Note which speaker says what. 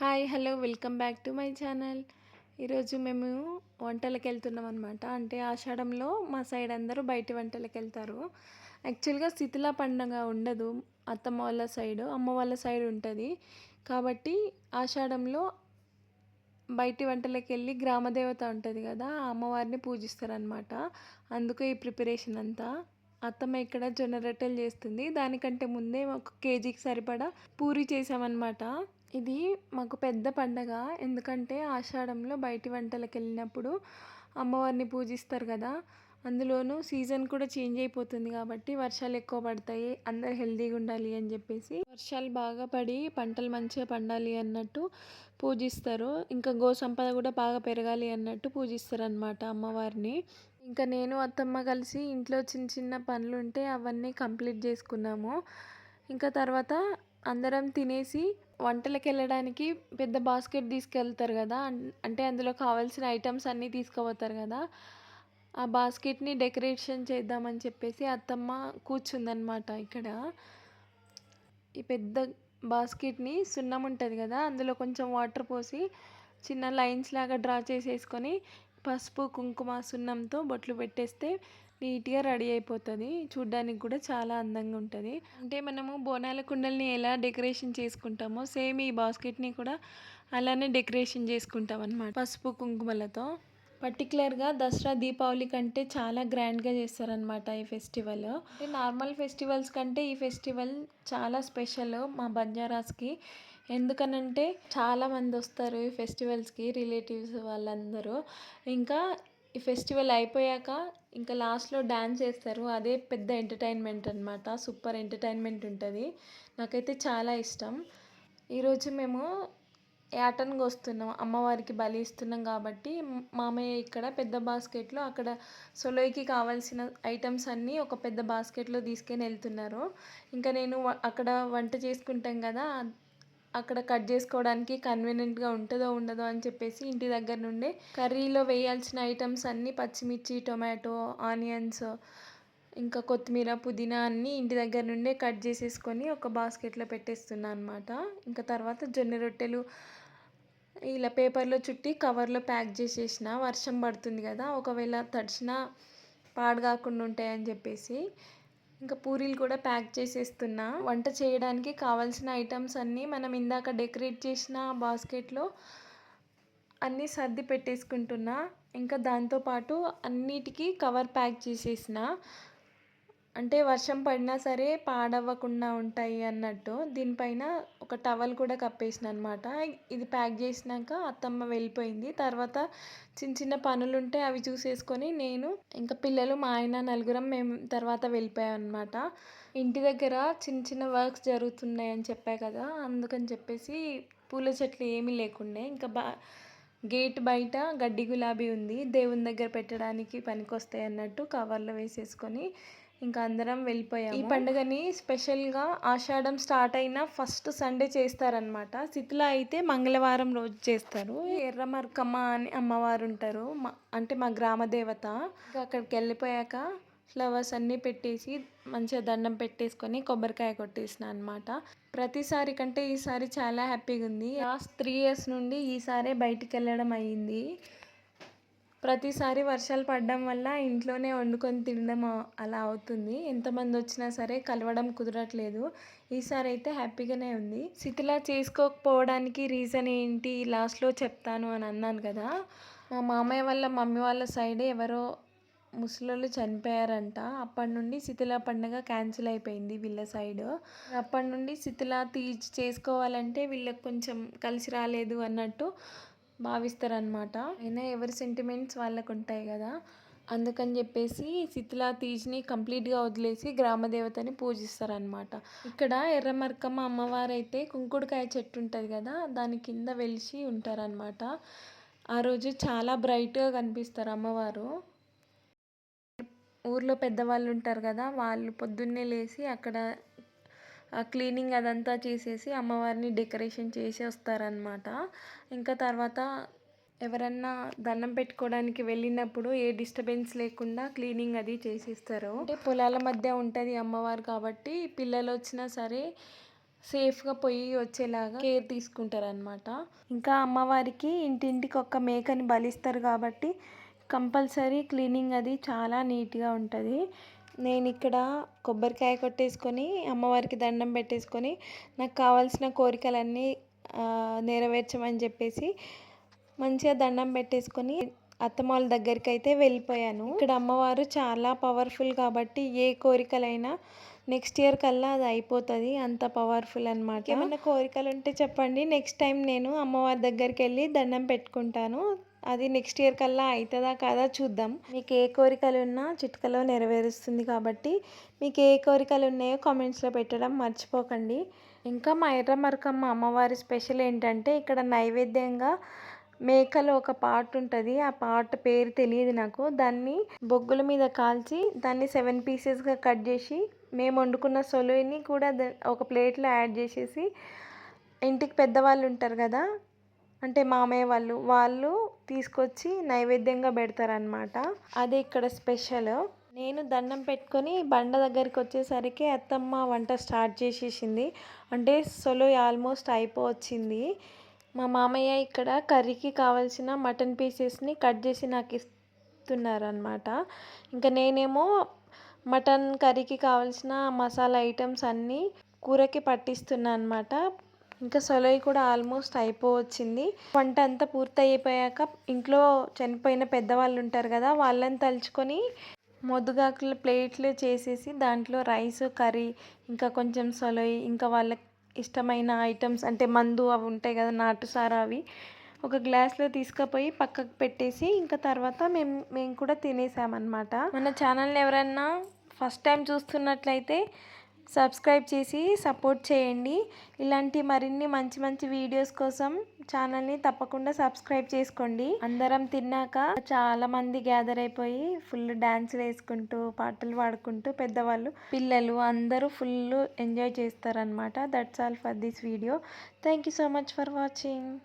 Speaker 1: Hi hello welcome back to my channel. ఈరోజు మేము వంటలకు వెళ్తున్నాం అనమాట అంటే ఆషాఢంలో మా సైడ్ అందరూ బయట వంటలకు వెళ్తారు యాక్చువల్గా శిథిల పండగ ఉండదు అత్తమ్మ వాళ్ళ సైడు అమ్మ వాళ్ళ సైడ్ ఉంటుంది. కాబట్టి ఆషాఢంలో బయటి వంటలకు వెళ్ళి గ్రామదేవత ఉంటుంది కదా ఆ అమ్మవారిని పూజిస్తారనమాట అందుకు ఈ ప్రిపరేషన్ అంతా. అత్తమ్మ ఇక్కడ జొన్న రొట్టెలు చేస్తుంది. దానికంటే ముందే ఒక కేజీకి సరిపడా పూరి చేసామన్నమాట. ఇది మాకు పెద్ద పండగ. ఎందుకంటే ఆషాఢంలో బయటి వంటలకు వెళ్ళినప్పుడు అమ్మవారిని పూజిస్తారు కదా. అందులోనూ సీజన్ కూడా చేంజ్ అయిపోతుంది కాబట్టి వర్షాలు ఎక్కువ పడతాయి. అందరు హెల్దీగా ఉండాలి అని చెప్పేసి వర్షాలు బాగా పడి పంటలు మంచిగా పండాలి అన్నట్టు పూజిస్తారు. ఇంకా గో సంపద కూడా బాగా పెరగాలి అన్నట్టు పూజిస్తారు అనమాట అమ్మవారిని. ఇంకా నేను అత్తమ్మ కలిసి ఇంట్లో చిన్న చిన్న పనులు ఉంటే అవన్నీ కంప్లీట్ చేసుకున్నాము. ఇంకా తర్వాత అందరం తినేసి వంటలకు వెళ్ళడానికి పెద్ద బాస్కెట్ తీసుకెళ్తారు కదా అంటే అందులో కావాల్సిన ఐటమ్స్ అన్నీ తీసుకుపోతారు కదా ఆ బాస్కెట్ని డెకరేషన్ చేద్దామని చెప్పేసి అత్తమ్మ కూర్చుందనమాట ఇక్కడ. ఈ పెద్ద బాస్కెట్ని సున్నం ఉంటుంది కదా అందులో కొంచెం వాటర్ పోసి చిన్న లైన్స్ లాగా డ్రా చేసేసుకొని పసుపు కుంకుమ సున్నంతో బొట్లు పెట్టేస్తే నీట్గా రెడీ అయిపోతుంది. చూడ్డానికి కూడా చాలా అందంగా ఉంటుంది. అంటే మనము బోనాల కుండల్ని ఎలా డెకరేషన్ చేసుకుంటామో సేమ్ ఈ బాస్కెట్ని కూడా అలానే డెకరేషన్ చేసుకుంటాం అనమాట పసుపు కుంకుమలతో. పర్టికులర్గా దసరా దీపావళి కంటే చాలా గ్రాండ్గా చేస్తారనమాట ఈ ఫెస్టివల్. అంటే నార్మల్ ఫెస్టివల్స్ కంటే ఈ ఫెస్టివల్ చాలా స్పెషల్ మా బంజారాస్కి. ఎందుకనంటే చాలామంది వస్తారు ఈ ఫెస్టివల్స్కి రిలేటివ్స్ వాళ్ళందరూ. ఇంకా ఈ ఫెస్టివల్ అయిపోయాక ఇంకా లాస్ట్లో డ్యాన్స్ చేస్తారు. అదే పెద్ద ఎంటర్టైన్మెంట్ అనమాట సూపర్ ఎంటర్టైన్మెంట్ ఉంటుంది. నాకైతే చాలా ఇష్టం. ఈరోజు మేము యాటన్కి వస్తున్నాం. అమ్మవారికి బలి ఇస్తున్నాం కాబట్టి మామయ్య ఇక్కడ పెద్ద బాస్కెట్లో అక్కడ సొలోయికి కావాల్సిన ఐటమ్స్ అన్నీ ఒక పెద్ద బాస్కెట్లో తీసుకొని వెళ్తున్నారు. ఇంకా నేను అక్కడ వంట చేసుకుంటాం కదా అక్కడ కట్ చేసుకోవడానికి కన్వీనియంట్గా ఉంటుందో ఉండదో అని చెప్పేసి ఇంటి దగ్గర నుండే కర్రీలో వేయాల్సిన ఐటమ్స్ అన్నీ పచ్చిమిర్చి టొమాటో ఆనియన్స్ ఇంకా కొత్తిమీర పుదీనా అన్నీ ఇంటి దగ్గర నుండే కట్ చేసేసుకొని ఒక బాస్కెట్లో పెట్టేస్తున్నా అనమాట ఇంకా తర్వాత జొన్న రొట్టెలు ఇలా పేపర్లో చుట్టి కవర్లో ప్యాక్ చేసేసిన. వర్షం పడుతుంది కదా ఒకవేళ తడిచినా పాడు కాకుండా ఉంటాయని చెప్పేసి ఇంకా పూరీలు కూడా ప్యాక్ చేసేస్తున్నా. వంట చేయడానికి కావాల్సిన ఐటమ్స్ అన్నీ మనం ఇందాక డెకరేట్ చేసిన బాస్కెట్లో అన్నీ సర్ది పెట్టేసుకుంటున్నా. ఇంకా దాంతోపాటు అన్నిటికీ కవర్ ప్యాక్ చేసేసిన. అంటే వర్షం పడినా సరే పాడవ్వకుండా ఉంటాయి అన్నట్టు. దీనిపైన ఒక టవల్ కూడా కప్పేసిన అనమాట ఇది ప్యాక్ చేసినాక అత్తమ్మ వెళ్ళిపోయింది. తర్వాత చిన్న చిన్న పనులు ఉంటే అవి చూసేసుకొని నేను ఇంకా పిల్లలు మా ఆయన నలుగురం మేము తర్వాత వెళ్ళిపోయాం అనమాట ఇంటి దగ్గర చిన్న చిన్న వర్క్స్ జరుగుతున్నాయి అని చెప్పా కదా అందుకని చెప్పేసి పూల చెట్లు ఏమీ లేకుండే. ఇంకా బా గేట్ బయట గడ్డి గులాబీ ఉంది. దేవుని దగ్గర పెట్టడానికి పనికొస్తాయి అన్నట్టు కవర్లో వేసేసుకొని ఇంకా అందరం వెళ్ళిపోయాం ఈ పండుగని స్పెషల్గా ఆషాఢం స్టార్ట్ అయిన ఫస్ట్ సండే చేస్తారనమాట సిత్లా అయితే మంగళవారం రోజు చేస్తారు. ఎర్రమర్కమ్మ అని అమ్మవారు ఉంటారు. అంటే మా గ్రామ దేవత. అక్కడికి వెళ్ళిపోయాక ఫ్లవర్స్ అన్నీ పెట్టేసి మంచిగా దండం పెట్టేసుకొని కొబ్బరికాయ కొట్టేసిన అనమాట ప్రతిసారి కంటే ఈసారి చాలా హ్యాపీగా ఉంది. లాస్ట్ త్రీ ఇయర్స్ నుండి ఈసారే బయటికి వెళ్ళడం అయ్యింది. ప్రతిసారి వర్షాలు పడడం వల్ల ఇంట్లోనే వండుకొని తినడం అలా అవుతుంది. ఎంతమంది వచ్చినా సరే కలవడం కుదరట్లేదు. ఈసారి అయితే హ్యాపీగానే ఉంది. శిథిలా చేసుకోకపోవడానికి రీజన్ ఏంటి? లాస్ట్లో చెప్తాను అని అన్నాను కదా. మా మామయ్య వాళ్ళ మమ్మీ వాళ్ళ సైడ్ ఎవరో ముసలోళ్ళు చనిపోయారంట. అప్పటి నుండి శిథిల పండుగ క్యాన్సిల్ అయిపోయింది వీళ్ళ సైడ్. అప్పటి నుండి శిథిల తీర్చి చేసుకోవాలంటే వీళ్ళకి కొంచెం కలిసి రాలేదు అన్నట్టు భావిస్తారనమాట అయినా ఎవరి సెంటిమెంట్స్ వాళ్ళకు ఉంటాయి కదా. అందుకని చెప్పేసి శిథిలా తీజ్ని కంప్లీట్గా వదిలేసి గ్రామదేవతని పూజిస్తారనమాట ఇక్కడ ఎర్రమర్కమ్మ అమ్మవారు అయితే కుంకుడుకాయ చెట్టు ఉంటుంది కదా దాని కింద వెలిసి ఉంటారనమాట ఆ రోజు చాలా బ్రైట్గా కనిపిస్తారు అమ్మవారు. ఊర్లో పెద్దవాళ్ళు ఉంటారు కదా వాళ్ళు పొద్దున్నే లేచి అక్కడ క్లీనింగ్ అదంతా చేసేసి అమ్మవారిని డెకరేషన్ చేసి వస్తారనమాట ఇంకా తర్వాత ఎవరన్నా దండం పెట్టుకోవడానికి వెళ్ళినప్పుడు ఏ డిస్టర్బెన్స్ లేకుండా క్లీనింగ్ అది చేసేస్తారు. అంటే పొలాల మధ్య ఉంటుంది అమ్మవారు కాబట్టి పిల్లలు వచ్చినా సరే సేఫ్గా పోయి వచ్చేలాగా కేర్ తీసుకుంటారనమాట ఇంకా అమ్మవారికి ఇంటింటికి ఒక్క మేకని బలిస్తారు కాబట్టి కంపల్సరీ క్లీనింగ్ అది చాలా నీట్గా ఉంటుంది. నేను ఇక్కడ కొబ్బరికాయ కొట్టేసుకొని అమ్మవారికి దండం పెట్టేసుకొని నాకు కావాల్సిన కోరికలన్నీ నెరవేర్చమని చెప్పేసి మంచిగా దండం పెట్టేసుకొని అత్తమ్మ వాళ్ళ దగ్గరికి అయితే వెళ్ళిపోయాను. ఇక్కడ అమ్మవారు చాలా పవర్ఫుల్ కాబట్టి ఏ కోరికలైనా నెక్స్ట్ ఇయర్ కల్లా అది అయిపోతుంది. అంత పవర్ఫుల్ అనమాట ఏమైనా కోరికలు ఉంటే చెప్పండి. నెక్స్ట్ టైం నేను అమ్మవారి దగ్గరికి వెళ్ళి దండం పెట్టుకుంటాను. అది నెక్స్ట్ ఇయర్ కల్లా అవుతుందా కాదా చూద్దాం. మీకు ఏ కోరికలు ఉన్నా చిట్కలో నెరవేరుస్తుంది కాబట్టి మీకు ఏ కోరికలు ఉన్నాయో కామెంట్స్లో పెట్టడం మర్చిపోకండి. ఇంకా మా ఎర్రమరకమ్మ అమ్మవారి స్పెషల్ ఏంటంటే ఇక్కడ నైవేద్యంగా మేకలో ఒక పార్ట్ ఉంటుంది. ఆ పార్ట్ పేరు తెలియదు నాకు. దాన్ని బొగ్గుల మీద కాల్చి దాన్ని సెవెన్ పీసెస్గా కట్ చేసి మేము వండుకున్న సొలుని కూడా ఒక ప్లేట్లో యాడ్ చేసేసి ఇంటికి పెద్దవాళ్ళు ఉంటారు కదా అంటే మామయ్య వాళ్ళు వాళ్ళు తీసుకొచ్చి నైవేద్యంగా పెడతారనమాట అదే ఇక్కడ స్పెషల్. నేను దండం పెట్టుకొని బండ దగ్గరికి వచ్చేసరికి అత్తమ్మ వంట స్టార్ట్ చేసేసింది. అంటే సొలో ఆల్మోస్ట్ అయిపోవచ్చింది. మా మామయ్య ఇక్కడ కర్రీకి కావాల్సిన మటన్ పీసెస్ని కట్ చేసి నాకు ఇస్తున్నారనమాట ఇంకా నేనేమో మటన్ కర్రీకి కావాల్సిన మసాలా ఐటమ్స్ అన్నీ కూరకి పట్టిస్తున్నా అనమాట ఇంకా సొలై కూడా ఆల్మోస్ట్ అయిపోవచ్చింది. వంట అంతా పూర్తి అయిపోయాక ఇంట్లో చనిపోయిన పెద్దవాళ్ళు ఉంటారు కదా వాళ్ళని తలుచుకొని మొద్దుగాకుల ప్లేట్లు చేసేసి దాంట్లో రైస్ కర్రీ ఇంకా కొంచెం సొలై ఇంకా వాళ్ళకి ఇష్టమైన ఐటమ్స్ అంటే మందు అవి ఉంటాయి కదా నాటుసారా అవి ఒక గ్లాస్లో తీసుకుపోయి పక్కకు పెట్టేసి ఇంకా తర్వాత మేము మేము కూడా తినేసామన్నమాట. మన ఛానల్ని ఎవరన్నా ఫస్ట్ టైం చూస్తున్నట్లయితే సబ్స్క్రైబ్ చేసి సపోర్ట్ చేయండి. ఇలాంటి మరిన్ని మంచి మంచి వీడియోస్ కోసం ఛానల్ని తప్పకుండా సబ్స్క్రైబ్ చేసుకోండి. అందరం తిన్నాక చాలా మంది గ్యాదర్ అయిపోయి ఫుల్ డ్యాన్స్ వేసుకుంటూ పాటలు పాడుకుంటూ పెద్దవాళ్ళు పిల్లలు అందరూ ఫుల్ ఎంజాయ్ చేస్తారనమాట that's all for this video thank you so much for watching